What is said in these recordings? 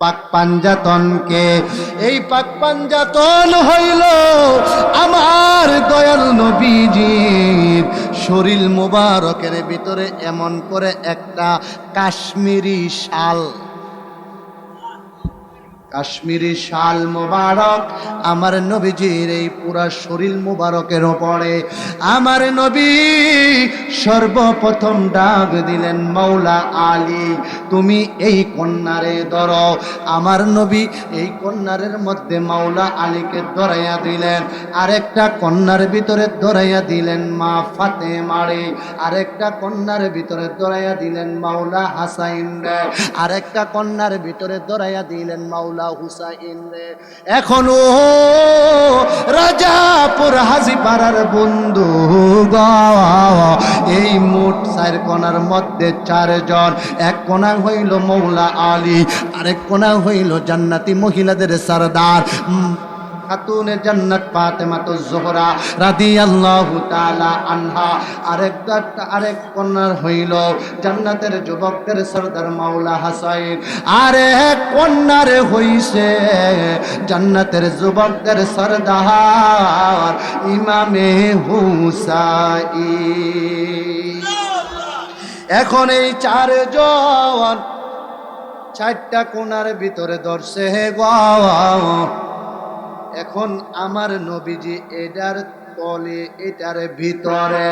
পাক পাঞ্জাতনকে এই পাক পাঞ্জাতন হইল আমার দয়াল নবীজির শরীর মুবারকের ভিতরে এমন করে একটা কাশ্মীরি শাল। কাশ্মীরি শাল মোবারক, আমার নবীজির এই পুরা শরীর মোবারকের ওপরে। আমার নবী সর্বপ্রথম ডাক দিলেন, মৌলা আলী, তুমি এই কন্যারে ধরো। আমার নবী এই কন্যারের মধ্যে মাওলা আলীকে ধরাইয়া দিলেন। আরেকটা কন্যার ভিতরে ধরাইয়া দিলেন মা ফাতে মারে আরেকটা কন্যার ভিতরে ধরাইয়া দিলেন মাওলা হাসাইন আরেকটা কন্যার ভিতরে ধরাইয়া দিলেন মাওলা হুসাইন এখনও রাজাপুর হাজিপাড়ার বন্ধু এই মোট চার কোনার মধ্যে চারজন। এক কোনা হইল মৌলা আলী, আরেক কোনা হইল জান্নাতি মহিলাদের সরদার। খাতুনে জান্নাত ফাতেমা তো জোহরা রাদিয়াল্লাহু তাআলা আনহা। আরেক আরেক কন্যার হইল, জান্নাতের যুবকদের সরদার মাওলা হাসাইন। আরেক কন্যার হইছে জান্নাতের যুবকদের সরদার ইমামে হুসাইন। এখন এই চারজন চারটা কোনার ভিতরে ধরছে হে গাও এখন আমার নবীজি এটার তলে, এটার ভিতরে।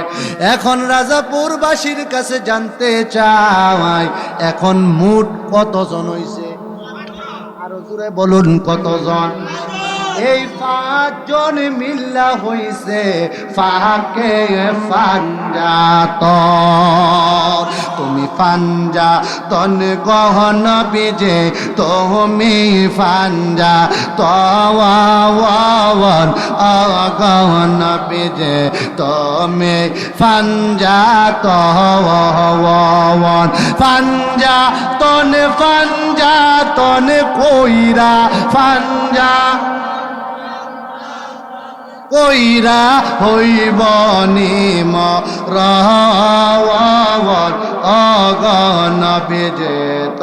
এখন রাজাপুরবাসীর কাছে জানতে চাই, এখন মোট কতজন হইছে? আরও জোরে বলুন কতজন? এই পাঁচজন মিল্লা হইছে ফাঁকে ফাঞ্জাত তুমি ফাঞ্জা তন গহন বিজে তুমি ফাঞ্জা তওয়ান অগহন বিজে তুমি ফাঞ্জা তওয়ান পাঞ্জা তন পাঞ্জা তন কইরা পাঞ্জা কইরা হইব নিম রাওয়ার অগণ বিজেত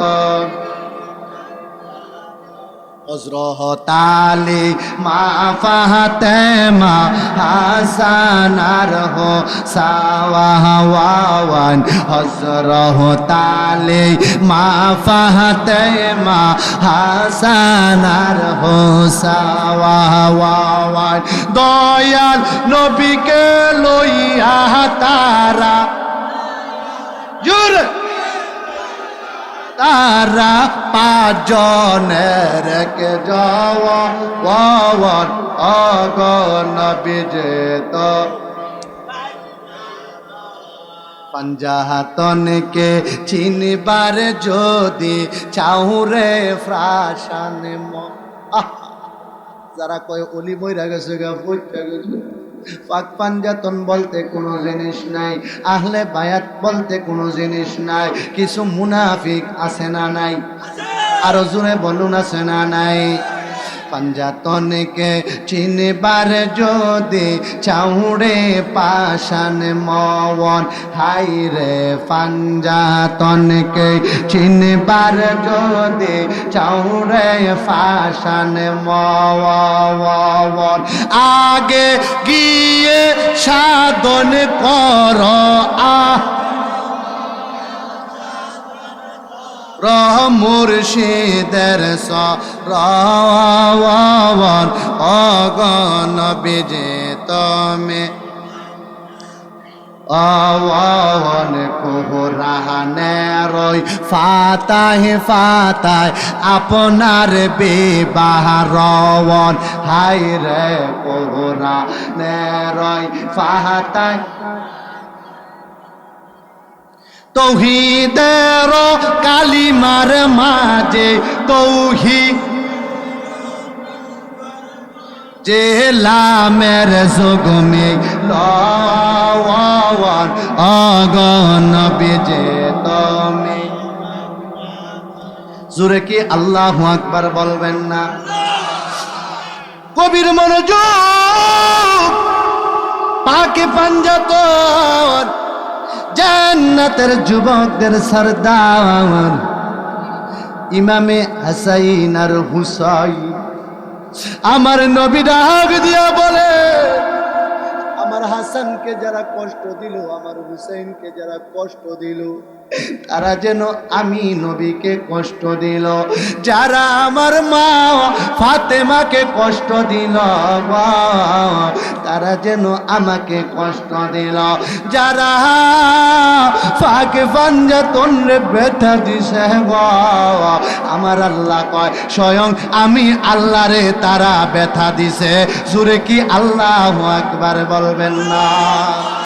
হজরতালি মা ফাতে মা হাসানার হো সাওয়াওয়ান হজরতালি মা ফাতে মা হাসানার হো সাওয়াওয়ান দয়াল নবীকে লইয়া তারা। জোরে। তারা পাঁচজনের যাওয়া পাওয়ার অগণ বিজেত পঞ্জাতনকে চিনবার যদি চাউরে ফ্রাসান যারা কয় অলি বইরা গেছে গা বইটা গেছে। পাক পাঞ্জাতন বলতে কোনো জিনিস নাই, আহলে বায়াত বলতে কোনো জিনিস নাই, কিছু মুনাফিক আছে না নাই? আরও জোরে বলুন, আছে না নাই? পাঞ্জাতনকে চিনবার যদি চাউড়ে পাশান মন হাই রে পাঞ্জাতনকে চিনবার যদি চাউড়ে পাশান মন আগে গিয়ে সাধন কর রহ মুর্শিদের সরাওয়ান, অগণ বিজেত মে। আওয়ান কোহরাহানে রই, ফাতাহে ফাতায় আপনার বেবাহরওয়ান হাই রে কোহরা নে রই ফাতায় তৌহিদের কালিমার মাঝে তৌহি যে লামের সুগমে লওয়ান অগণ বিজে তুমি। জোরে কি আল্লাহ আকবার বলবেন না? কবির মনোযোগ, পাকে পাঞ্জাতন জান্নাতের যুবকদের সরদার। ইমামে হাসাইন আর হুসাইন। আমার নবী ডাক দিয়া বলে হাসানকে যারা কষ্ট দিল, আমার হুসেনকে যারা কষ্ট দিল, তারা যেন আমি নবীকে কষ্ট দিল। যারা আমার মা ফাতেমাকে কষ্ট দিল তারা যেন আমাকে কষ্ট দিল। যারা ফাঁকে পাঞ্জাতন রে ব্যথা দিছে আমার আল্লাহ কয়, স্বয়ং আমি আল্লাহ রে তারা ব্যথা দিছে। জুরে কি আল্লাহ একবার বলবেন? না